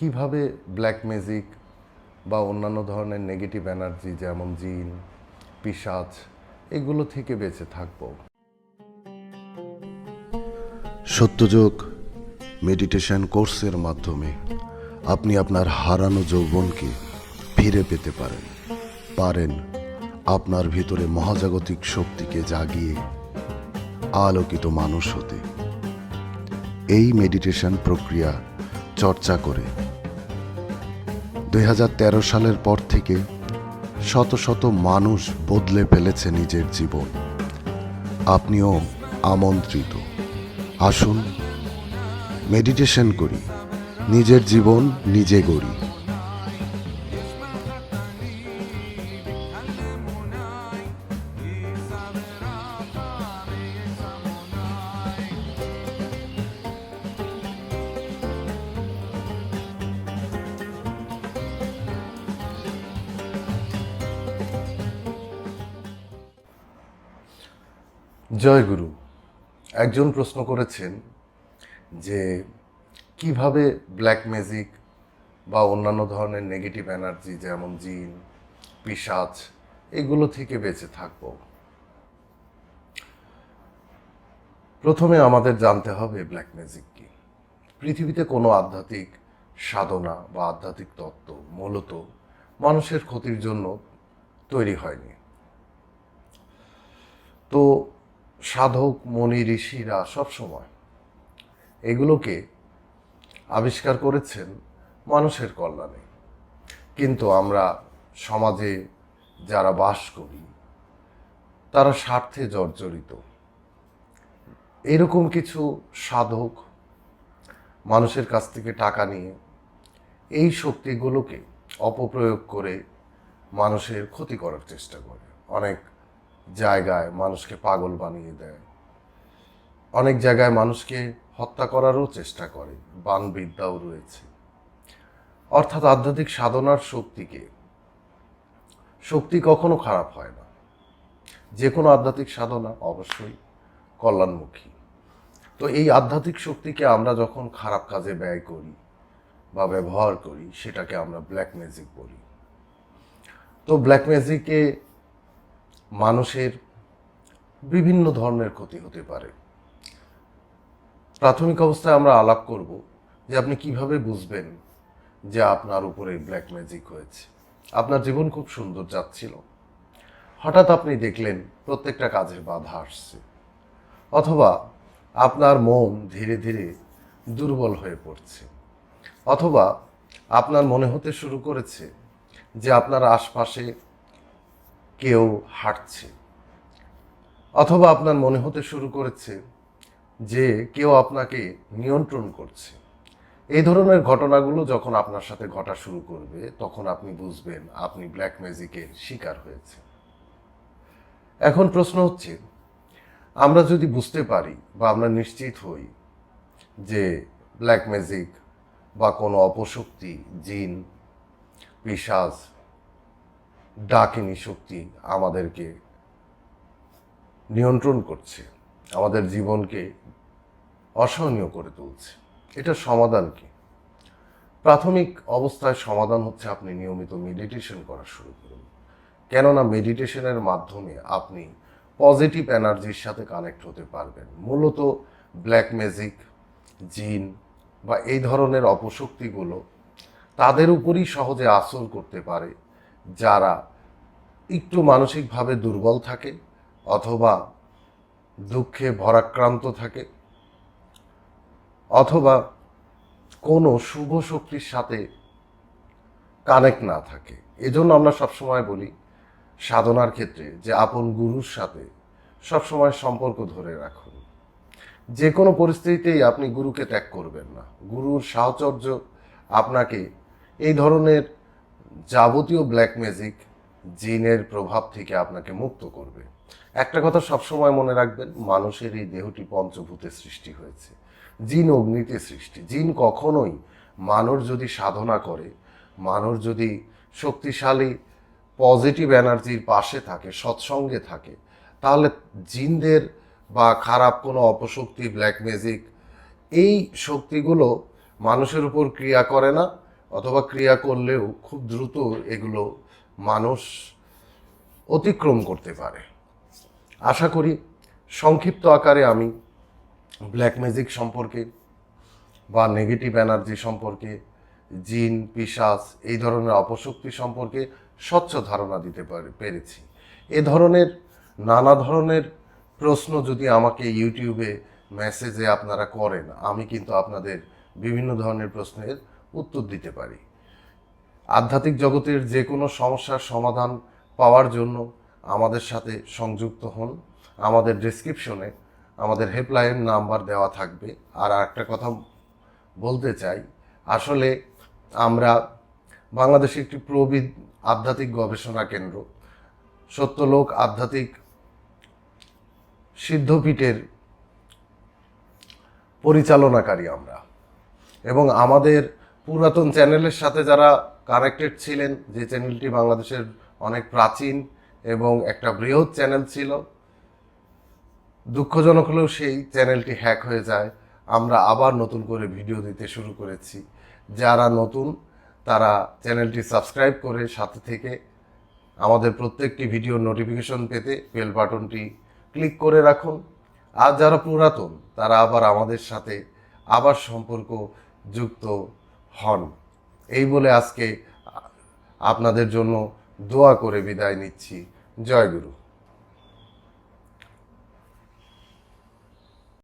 কীভাবে black magic বা অন্যান্য ধরনের নেগেটিভ এনার্জি যেমন জিন পিসাচ এগুলো থেকে বেঁচে থাকব? সত্যযোগ মেডিটেশন কোর্সের মাধ্যমে আপনি আপনার হারানো যৌবনকে ফিরে পেতে পারেন। পারেন আপনার ভিতরে মহাজাগতিক শক্তিকে জাগিয়ে আলোকিত মানুষ হতে। এই মেডিটেশন প্রক্রিয়া চর্চা করে দু হাজার তেরো সালের পর থেকে শত শত মানুষ বদলে ফেলেছে নিজের জীবন। আপনিও আমন্ত্রিত। আসুন মেডিটেশন করি। নিজের জীবন নিজে গড়ি। জয় গুরু, একজন প্রশ্ন করেছেন যে কীভাবে ব্ল্যাক ম্যাজিক বা অন্যান্য ধরনের নেগেটিভ এনার্জি যেমন জিন পিসাচ এগুলো থেকে বেঁচে থাকব? প্রথমে আমাদের জানতে হবে ব্ল্যাক ম্যাজিক কি। পৃথিবীতে কোনো আধ্যাত্মিক সাধনা বা আধ্যাত্মিক তত্ত্ব মূলত মানুষের ক্ষতির জন্য তৈরি হয়নি। তো সাধক, মনি, ঋষিরা সবসময় এগুলোকে আবিষ্কার করেছেন মানুষের কল্যাণে। কিন্তু আমরা সমাজে যারা বাস করি, তারা স্বার্থে জর্জরিত। এরকম কিছু সাধক মানুষের কাছ থেকে টাকা নিয়ে এই শক্তিগুলোকে অপপ্রয়োগ করে মানুষের ক্ষতি করার চেষ্টা করে। অনেক জায়গায় মানুষকে পাগল বানিয়ে দেয়। অনেক জায়গায় মানুষকে হত্যা করারও চেষ্টা করে, বানবিদ্যাও রয়েছে। অর্থাৎ আধ্যাত্মিক সাধনার শক্তিকে, শক্তি কখনো খারাপ হয় না। যে কোনো আধ্যাত্মিক সাধনা অবশ্যই কল্যাণমুখী। তো এই আধ্যাত্মিক শক্তিকে আমরা যখন খারাপ কাজে ব্যয় করি বা ব্যবহার করি, সেটাকে আমরা ব্ল্যাক ম্যাজিক বলি। তো ব্ল্যাক ম্যাজিকে মানুষের বিভিন্ন ধরনের ক্ষতি হতে পারে। প্রাথমিক অবস্থায় আমরা আলাপ করব যে আপনি কীভাবে বুঝবেন যে আপনার উপরে ব্ল্যাক ম্যাজিক হয়েছে। আপনার জীবন খুব সুন্দর যাচ্ছিল। হঠাৎ আপনি দেখলেন প্রত্যেকটা কাজে বাধা আসছে। অথবা আপনার মন ধীরে ধীরে দুর্বল হয়ে পড়ছে। অথবা আপনার মনে হতে শুরু করেছে যে আপনার আশপাশে কেউ হাঁটছে। অথবা আপনার মনে হতে শুরু করেছে যে কেউ আপনাকে নিয়ন্ত্রণ করছে। এই ধরনের ঘটনাগুলো যখন আপনার সাথে ঘটা শুরু করবে, তখন আপনি বুঝবেন আপনি ব্ল্যাক ম্যাজিকের শিকার হয়েছে এখন প্রশ্ন হচ্ছে, আমরা যদি বুঝতে পারি বা আমরা নিশ্চিত হই যে ব্ল্যাক ম্যাজিক বা কোনো অপশক্তি, জিন পিসাজ ডাকিনী শক্তি আমাদেরকে নিয়ন্ত্রণ করছে, আমাদের জীবনকে অসহনীয় করে তুলছে। এটার সমাধান কি? প্রাথমিক অবস্থায় সমাধান হচ্ছে আপনি নিয়মিত মেডিটেশন করা শুরু করুন। কেননা মেডিটেশনের মাধ্যমে আপনি পজিটিভ এনার্জির সাথে কানেক্ট হতে পারবেন। মূলত ব্ল্যাক ম্যাজিক জিন বা এই ধরনের অপশক্তিগুলো তাদের উপরই সহজে আসর করতে পারে। যারা একটু মানসিকভাবে দুর্বল থাকে অথবা দুঃখে ভরাক্রান্ত থাকে অথবা কোনো শুভ শক্তির সাথে কানেক্ট না থাকে। এজন্য আমরা সবসময় বলি সাধনার ক্ষেত্রে যে আপন গুরুর সাথে সবসময় সম্পর্ক ধরে রাখুন। যে কোনো পরিস্থিতিতেই আপনি গুরুকে ত্যাগ করবেন না। গুরুর সাহচর্য আপনাকে এই ধরনের যাবতীয় ব্ল্যাক ম্যাজিক জিনের প্রভাব থেকে আপনাকে মুক্ত করবে। একটা কথা সবসময় মনে রাখবেন, মানুষের এই দেহটি পঞ্চভূতে সৃষ্টি হয়েছে। জিন অগ্নিতে সৃষ্টি। জিন কখনোই মানুষ যদি সাধনা করে মানুষ যদি শক্তিশালী পজিটিভ এনার্জির পাশে থাকে, সৎসঙ্গে থাকে, তাহলে জিনদের বা খারাপ কোনো অপশক্তি ব্ল্যাক ম্যাজিক এই শক্তিগুলো মানুষের উপর ক্রিয়া করে না। অথবা ক্রিয়া করলেও খুব দ্রুত এগুলো মানুষ অতিক্রম করতে পারে। আশা করি সংক্ষিপ্ত আকারে আমি ব্ল্যাক ম্যাজিক সম্পর্কে বা নেগেটিভ এনার্জি সম্পর্কে, জিন, পিশাচ, এই ধরনের অপশক্তি সম্পর্কে স্বচ্ছ ধারণা দিতে পারে, পেরেছি। এ ধরনের নানা ধরনের প্রশ্ন যদি আমাকে ইউটিউবে মেসেজে আপনারা করেন, আমি কিন্তু আপনাদের বিভিন্ন ধরনের প্রশ্নের উত্তর দিতে পারি। আধ্যাত্মিক জগতের যে কোনো সমস্যার সমাধান পাওয়ার জন্য আমাদের সাথে সংযুক্ত হন। আমাদের ডেসক্রিপশনে আমাদের হেল্পলাইন নাম্বার দেওয়া থাকবে। আর একটা কথা বলতে চাই, আসলে আমরা বাংলাদেশে একটি প্রবীণ আধ্যাত্মিক গবেষণা কেন্দ্র। সত্যলোক আধ্যাত্মিক সিদ্ধপীঠের পরিচালনাকারী আমরা। এবং আমাদের পুরাতন চ্যানেলের সাথে যারা কানেক্টেড ছিলেন, যে চ্যানেলটি বাংলাদেশের অনেক প্রাচীন এবং একটা বৃহৎ চ্যানেল ছিল, দুঃখজনক হলেও সেই চ্যানেলটি হ্যাক হয়ে যায়। আমরা আবার নতুন করে ভিডিও দিতে শুরু করেছি। যারা নতুন, তারা চ্যানেলটি সাবস্ক্রাইব করে সাথে থেকে আমাদের প্রত্যেকটি ভিডিও নোটিফিকেশন পেতে বেল বাটনটি ক্লিক করে রাখুন। আর যারা পুরাতন, তারা আবার আমাদের সাথে আবার সম্পর্ক যুক্ত হন। এই বলে আজকে আপনাদের জন্য দোয়া করে বিদায় নিচ্ছি। জয় গুরু।